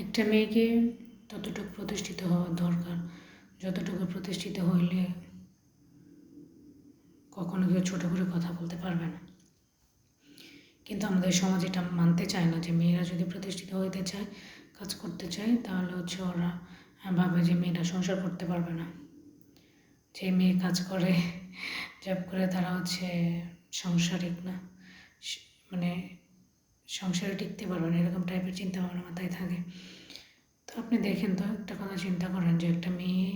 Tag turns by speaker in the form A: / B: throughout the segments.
A: একটা মেয়েকে ততটুকু প্রতিষ্ঠিত হওয়ার দরকার। যতটুকু প্রতিষ্ঠিত হইলে কখনো কেউ ছোটো করে কথা বলতে পারবে না। কিন্তু আমাদের সমাজ এটা মানতে চায় না যে মেয়েরা যদি প্রতিষ্ঠিত হইতে চায়, কাজ করতে চায়, তাহলে হচ্ছে ওরা ভাবে যে মেয়েরা সংসার করতে পারবে না। যে মেয়ে কাজ করে, জব করে, তারা হচ্ছে সাংসারিক না। মানে সংসারে টিকতে পারবে না, এরকম টাইপের চিন্তা ভাবনা মাথায় থাকে। তো আপনি দেখেন তো, একটা কথা চিন্তা করেন যে একটা মেয়ে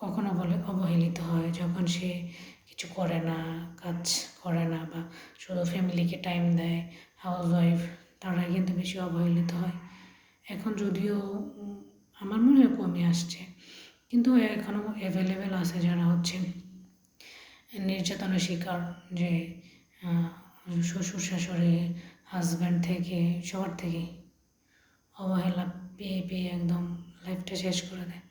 A: কখনো বলে অবহেলিত হয়, যখন সে কিছু করে না, কাজ করে না বা শুধু ফ্যামিলিকে টাইম দেয় হাউস ওয়াইফ তারাই কিন্তু বেশি অবহেলিত হয়। এখন যদিও আমার মনে হয় কমে আসছে, কিন্তু এখনও অ্যাভেলেবেল আছে যারা হচ্ছে নির্যাতনের শিকার, যে শ্বশুর শাশুড়ি হাজব্যান্ড থেকে, সবার থেকেই অবহেলা পেয়ে পেয়ে একদম লাইফটা শেষ করে দেয়।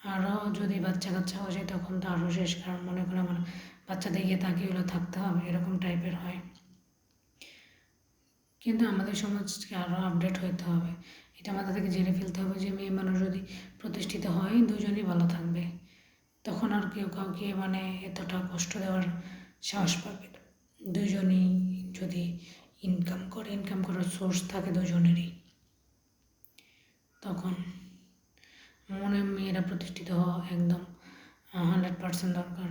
A: আরও যদি বাচ্চা কাচ্চা হয়ে যায় তখন তো আরও শেষ, কারণ মনে করে আমার বাচ্চা দেখে তাকে হলো থাকতে হবে, এরকম টাইপের হয়। কিন্তু আমাদের সমাজকে আরও আপডেট হইতে হবে। এটা আমাদের থেকে জেনে ফেলতে হবে যে মেয়ে মানুষ যদি প্রতিষ্ঠিত হয়, দুজনই ভালো থাকবে। তখন আর কেউ কাউকে মানে এতটা কষ্ট দেওয়ার সাহস পাবে। দুজনই যদি ইনকাম করে ইনকাম করার সোর্স থাকে দুজনেরই। তখন মনে মেয়েরা প্রতিষ্ঠিত হওয়া একদম হান্ড্রেড পার্সেন্ট দরকার।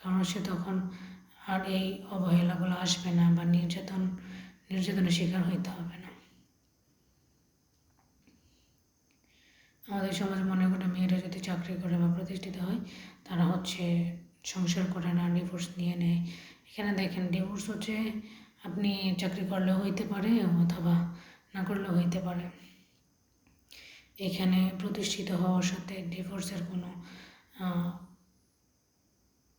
A: কারণ সে তখন আর এই অবহেলাগুলো আসবে না বা নির্যাতন, নির্যাতনের শিকার হইতে হবে না। আমাদের সমাজ মনে করে মেয়েরা যদি চাকরি করে বা প্রতিষ্ঠিত হয়, তারা হচ্ছে সংসার করে না ডিভোর্স নিয়ে নেয় এখানে দেখেন ডিভোর্স হচ্ছে, আপনি চাকরি করলেও হইতে পারে অথবা না করলেও হইতে পারে। এখানে প্রতিষ্ঠিত হওয়ার সাথে ডিভোর্সের কোনো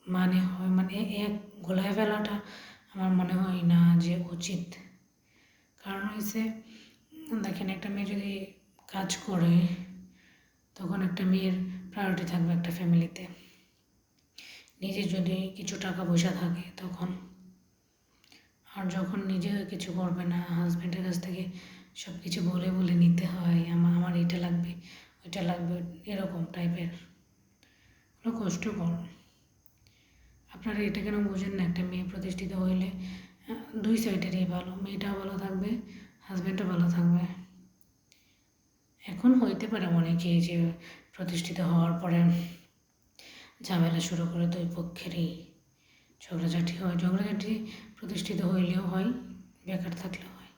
A: মানে হয় মানে এক গোলায় ফেলাটা আমার মনে হয় না যে উচিত। কারণ হয়েছে দেখেন একটা মেয়ে যদি কাজ করে, তখন একটা মেয়ের প্রায়োরিটি থাকবে একটা ফ্যামিলিতে নিজে যদি কিছু টাকা পয়সা থাকে তখন। আর যখন নিজে কিছু করবে না হাজব্যান্ডের কাছ থেকে সব কিছু বলে বলে নিতে হয় আমার আমার এটা লাগবে, ওইটা লাগবে, এরকম টাইপের ওগুলো কষ্টকর। আপনারা এটা কেন বোঝেন না? একটা মেয়ে প্রতিষ্ঠিত হইলে দুই সাইডেরই ভালো। মেয়েটাও ভালো থাকবে হাজব্যান্ডও ভালো থাকবে। এখন হইতে পারে অনেকে যে প্রতিষ্ঠিত হওয়ার পরে ঝামেলা শুরু করে দুই পক্ষেরই। ঝগড়াঝাটি হয়। ঝগড়াঝাটি প্রতিষ্ঠিত হইলেও হয়, বেকার থাকলেও হয়।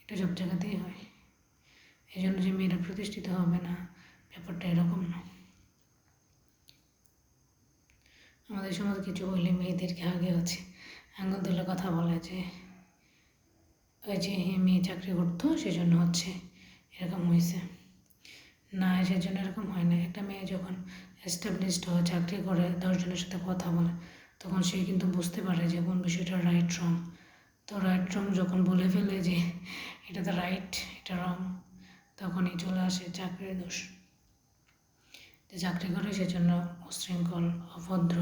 A: এটা সব জায়গাতেই হয়। এই জন্য যে মেয়েরা প্রতিষ্ঠিত হবে না, ব্যাপারটা এরকম না। আমাদের সমাজ কিছু হইলে মেয়েদেরকে আগে হচ্ছে আঙুল তুলে কথা বলে যে, ওই যে মেয়ে চাকরি করতো, সেজন্য হচ্ছে এরকম হয়েছে না, সেজন্য এরকম হয় না। একটা মেয়ে যখন এস্টাবলিশড হয়, চাকরি করে, দশজনের সাথে কথা বলে, তখন সে কিন্তু বুঝতে পারে যে কোন বিষয়টা রাইট রং তো রাইট রং যখন বলে ফেলে যে এটা তো রাইট এটা রং তখনই চলে আসে চাকরির দোষ। যে চাকরি করে সেজন্য উশৃঙ্খল অভদ্র।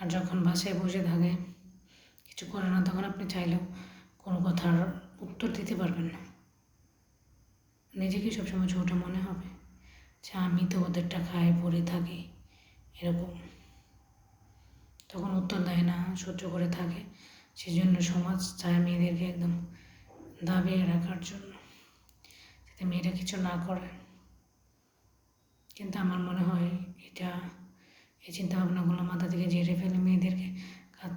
A: আর যখন বাসায় বসে থাকে, কিছু করে না, তখন আপনি চাইলেও কোনো কথার উত্তর দিতে পারবেন না। নিজেকে সবসময় ছোটো মনে হবে। যে আমি তো ওদেরটা খাই পরে থাকি, এরকম। তখন উত্তর দেয় না, সহ্য করে থাকে। সেই জন্য সমাজ চায় মেয়েদেরকে একদম দাবিয়ে রাখার জন্য, যাতে মেয়েরা কিছু না করে। কিন্তু আমার মনে হয় এটা, এই চিন্তা ভাবনাগুলো মাথা থেকে ঝেড়ে ফেলে মেয়েদেরকে কাজ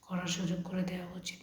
A: করার সুযোগ করে দেওয়া উচিত।